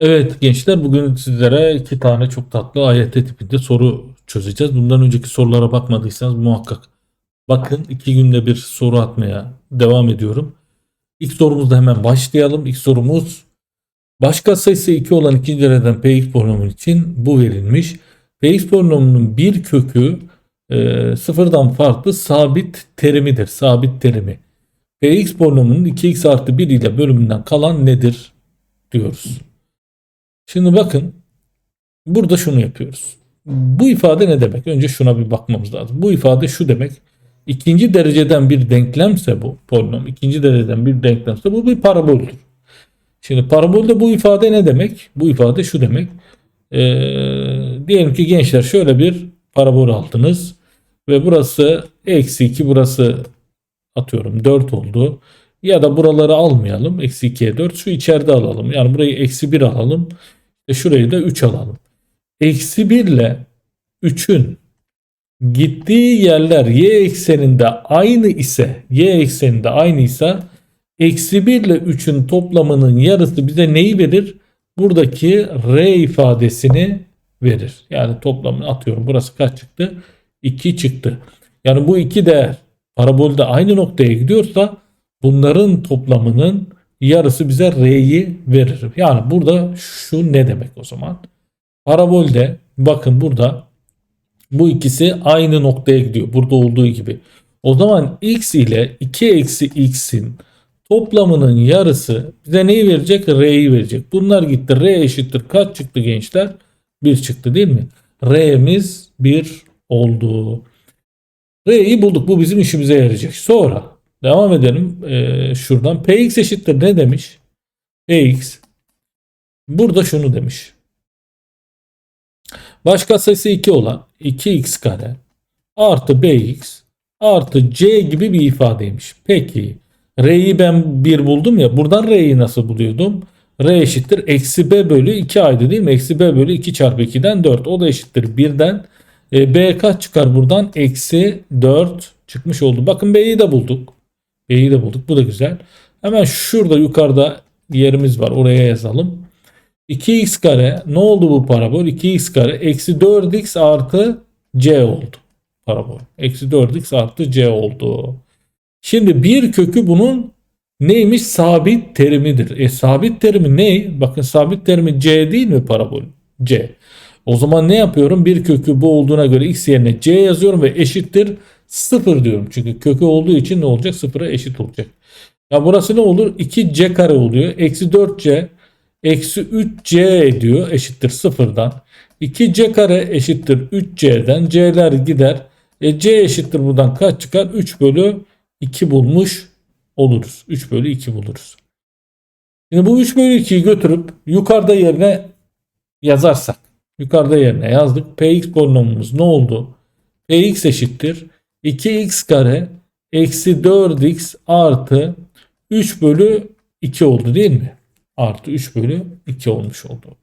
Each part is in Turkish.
Evet gençler bugün sizlere iki tane çok tatlı AYT tipinde soru çözeceğiz. Bundan önceki sorulara bakmadıysanız muhakkak bakın iki günde bir soru atmaya devam ediyorum. İlk sorumuzda hemen başlayalım. İlk sorumuz başka sayısı 2 olan ikinci dereceden px polinomu için bu verilmiş. px polinomunun bir kökü e, sıfırdan farklı sabit terimidir. Sabit terimi. px polinomunun 2x artı 1 ile bölümünden kalan nedir diyoruz. Şimdi bakın burada şunu yapıyoruz. Bu ifade ne demek? Önce şuna bir bakmamız lazım. Bu ifade şu demek. İkinci dereceden bir denklemse bu polinom ikinci dereceden bir denklemse bu bir paraboldür. Şimdi parabolde bu ifade ne demek? Bu ifade şu demek. Ee, diyelim ki gençler şöyle bir parabol aldınız ve burası eksi 2 burası atıyorum 4 oldu. Ya da buraları almayalım. Eksi 2'ye 4 şu içeride alalım. Yani burayı eksi 1 alalım. E şurayı da 3 alalım. Eksi 1 ile 3'ün gittiği yerler y ekseninde aynı ise y ekseninde aynı ise eksi 1 ile 3'ün toplamının yarısı bize neyi verir? Buradaki r ifadesini verir. Yani toplamını atıyorum. Burası kaç çıktı? 2 çıktı. Yani bu iki değer parabolde aynı noktaya gidiyorsa bunların toplamının yarısı bize R'yi verir. Yani burada şu ne demek o zaman? Parabolde bakın burada bu ikisi aynı noktaya gidiyor. Burada olduğu gibi. O zaman x ile 2 eksi x'in toplamının yarısı bize neyi verecek? R'yi verecek. Bunlar gitti. R eşittir. Kaç çıktı gençler? 1 çıktı değil mi? R'miz 1 oldu. R'yi bulduk. Bu bizim işimize yarayacak. Sonra Devam edelim. Ee, şuradan px eşittir ne demiş? px burada şunu demiş. Başka sayısı 2 olan 2x kare artı bx artı c gibi bir ifadeymiş. Peki r'yi ben 1 buldum ya buradan r'yi nasıl buluyordum? r eşittir eksi b bölü 2 aydı değil mi? Eksi b bölü 2 çarpı 2'den 4 o da eşittir 1'den. E, b kaç çıkar buradan? Eksi 4 çıkmış oldu. Bakın b'yi de bulduk. B'yi de bulduk. Bu da güzel. Hemen şurada yukarıda yerimiz var. Oraya yazalım. 2x kare ne oldu bu parabol? 2x kare eksi 4x artı c oldu. Parabol. Eksi 4x artı c oldu. Şimdi bir kökü bunun neymiş? Sabit terimidir. E sabit terimi ne? Bakın sabit terimi c değil mi parabol? c. O zaman ne yapıyorum? Bir kökü bu olduğuna göre x yerine c yazıyorum ve eşittir 0 diyorum. Çünkü kökü olduğu için ne olacak? 0'a eşit olacak. Ya burası ne olur? 2c kare oluyor. Eksi 4c eksi 3c ediyor. Eşittir 0'dan. 2c kare eşittir 3c'den. c'ler gider. E, c eşittir buradan kaç çıkar? 3 bölü 2 bulmuş oluruz. 3 bölü 2 buluruz. Şimdi bu 3 bölü 2'yi götürüp yukarıda yerine yazarsak. Yukarıda yerine yazdık. Px polinomumuz ne oldu? Px eşittir 2x kare eksi 4x artı 3 bölü 2 oldu değil mi? Artı 3 bölü 2 olmuş oldu.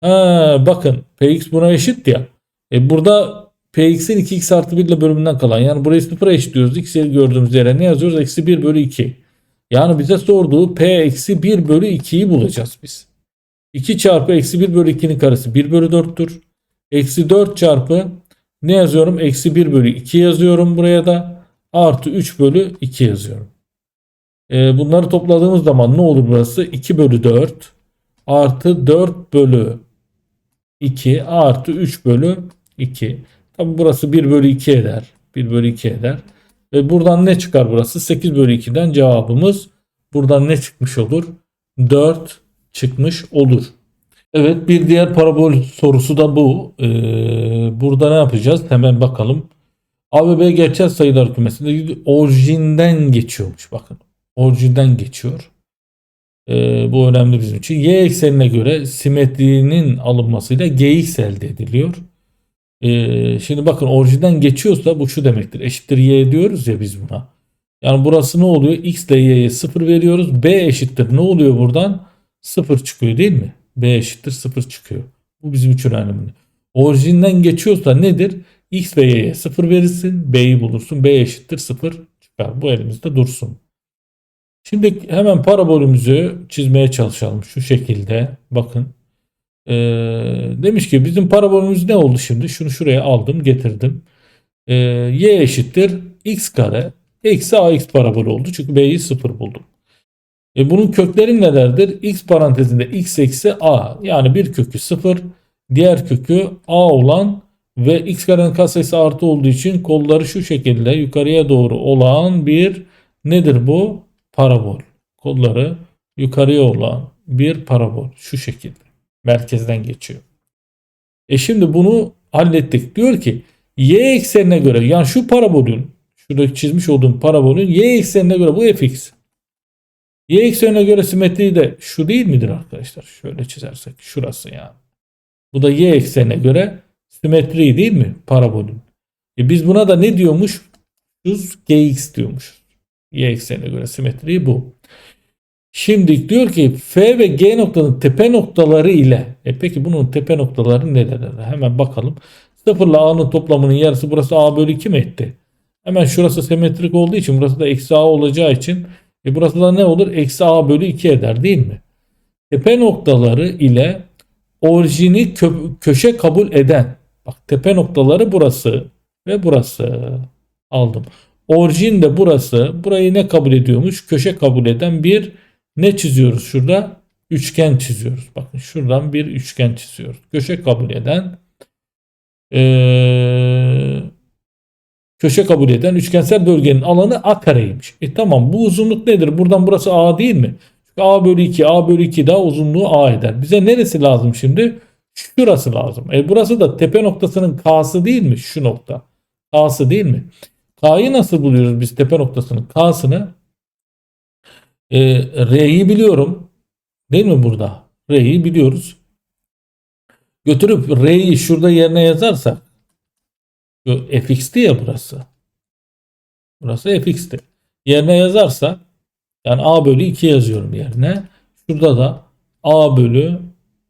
Ha, bakın px buna eşit ya. E burada px'in 2x artı 1 ile bölümünden kalan yani burayı sıfıra eşitliyoruz. x gördüğümüz yere ne yazıyoruz? Eksi 1 bölü 2. Yani bize sorduğu p eksi 1 bölü 2'yi bulacağız biz. 2 çarpı eksi 1 bölü 2'nin karesi 1 bölü 4'tür. Eksi 4 çarpı ne yazıyorum? Eksi 1 bölü 2 yazıyorum buraya da. Artı 3 bölü 2 yazıyorum. E, bunları topladığımız zaman ne olur burası? 2 bölü 4 artı 4 bölü 2 artı 3 bölü 2. Tabi burası 1 bölü 2 eder. 1 bölü 2 eder. Ve buradan ne çıkar burası? 8 bölü 2'den cevabımız buradan ne çıkmış olur? 4 çıkmış olur. Evet bir diğer parabol sorusu da bu. Ee, burada ne yapacağız? Hemen bakalım. A ve B gerçel sayılar kümesinde orijinden geçiyormuş. Bakın orijinden geçiyor. Ee, bu önemli bizim için. Y eksenine göre simetrinin alınmasıyla Gx elde ediliyor. Ee, şimdi bakın orijinden geçiyorsa bu şu demektir. Eşittir Y diyoruz ya biz buna. Yani burası ne oluyor? X ile Y'ye 0 veriyoruz. B eşittir. Ne oluyor buradan? 0 çıkıyor değil mi? B eşittir 0 çıkıyor. Bu bizim için önemli. Orijinden geçiyorsa nedir? X ve Y'ye 0 verirsin. B'yi bulursun. B eşittir 0 çıkar. Bu elimizde dursun. Şimdi hemen parabolümüzü çizmeye çalışalım. Şu şekilde. Bakın. Ee, demiş ki bizim parabolümüz ne oldu şimdi? Şunu şuraya aldım getirdim. Ee, y eşittir x kare eksi ax parabol oldu. Çünkü b'yi 0 buldum. E bunun kökleri nelerdir? x parantezinde x eksi a yani bir kökü 0 diğer kökü a olan ve x karenin katsayısı artı olduğu için kolları şu şekilde yukarıya doğru olan bir nedir bu? Parabol. Kolları yukarıya olan bir parabol şu şekilde merkezden geçiyor. E şimdi bunu hallettik. Diyor ki y eksenine göre yani şu parabolün şurada çizmiş olduğum parabolün y eksenine göre bu fx. Y eksenine göre simetri de şu değil midir arkadaşlar? Şöyle çizersek şurası yani. Bu da y eksenine göre simetri değil mi parabolün? E biz buna da ne diyormuş? Düz gx diyormuş. Y eksenine göre simetri bu. Şimdi diyor ki F ve G noktanın tepe noktaları ile e peki bunun tepe noktaları neler? Hemen bakalım. 0 ile A'nın toplamının yarısı burası A bölü 2 mi etti? Hemen şurası simetrik olduğu için burası da eksi A olacağı için e burası da ne olur? Eksi A bölü 2 eder değil mi? Tepe noktaları ile orijini kö- köşe kabul eden bak tepe noktaları burası ve burası aldım. Orijin de burası. Burayı ne kabul ediyormuş? Köşe kabul eden bir ne çiziyoruz şurada? Üçgen çiziyoruz. Bakın şuradan bir üçgen çiziyoruz. Köşe kabul eden eee, köşe kabul eden üçgensel bölgenin alanı A kareymiş. E tamam bu uzunluk nedir? Buradan burası A değil mi? Çünkü A bölü 2, A bölü 2 daha uzunluğu A eder. Bize neresi lazım şimdi? Şurası lazım. E burası da tepe noktasının K'sı değil mi? Şu nokta. K'sı değil mi? K'yı nasıl buluyoruz biz tepe noktasının K'sını? E, R'yi biliyorum. Değil mi burada? R'yi biliyoruz. Götürüp R'yi şurada yerine yazarsak şu fx'ti ya burası. Burası fx'ti. Yerine yazarsa yani a bölü 2 yazıyorum yerine. Şurada da a bölü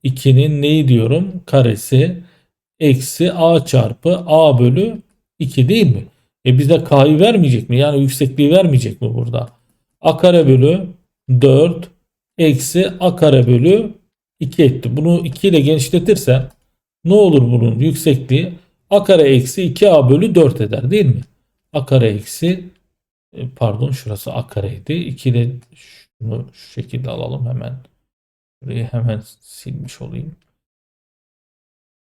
2'nin neyi diyorum? Karesi eksi a çarpı a bölü 2 değil mi? E bize k'yı vermeyecek mi? Yani yüksekliği vermeyecek mi burada? a kare bölü 4 eksi a kare bölü 2 etti. Bunu 2 ile genişletirsen ne olur bunun yüksekliği? A kare eksi 2a bölü 4 eder değil mi? a kare eksi e, pardon şurası a kareydi. 2 ile şunu şu şekilde alalım hemen. Burayı hemen silmiş olayım.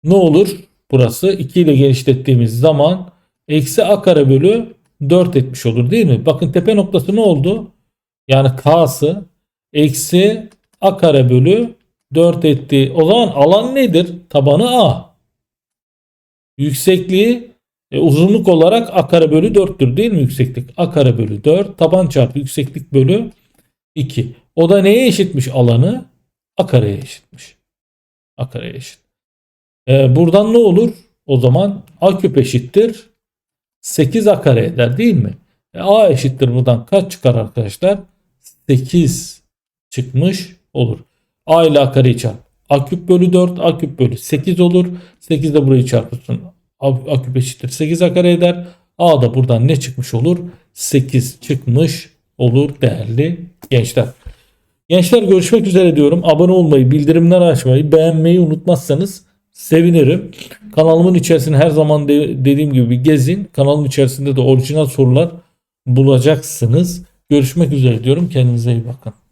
Ne olur? Burası 2 ile genişlettiğimiz zaman eksi a kare bölü 4 etmiş olur değil mi? Bakın tepe noktası ne oldu? Yani k'sı eksi a kare bölü 4 etti. O zaman alan nedir? Tabanı a. Yüksekliği e, uzunluk olarak a kare bölü 4'tür değil mi yükseklik? a kare bölü 4 taban çarpı yükseklik bölü 2. O da neye eşitmiş alanı? a kareye eşitmiş. a kareye eşit. E, buradan ne olur? O zaman a küp eşittir 8 a kare eder değil mi? E, a eşittir buradan kaç çıkar arkadaşlar? 8 çıkmış olur. a ile a kareyi çarp. A küp bölü 4 a küp bölü 8 olur. 8 de burayı çarpırsın. A, a küp eşittir 8 a kare eder. A da buradan ne çıkmış olur? 8 çıkmış olur değerli gençler. Gençler görüşmek üzere diyorum. Abone olmayı, bildirimleri açmayı, beğenmeyi unutmazsanız sevinirim. Kanalımın içerisinde her zaman de- dediğim gibi gezin. Kanalın içerisinde de orijinal sorular bulacaksınız. Görüşmek üzere diyorum. Kendinize iyi bakın.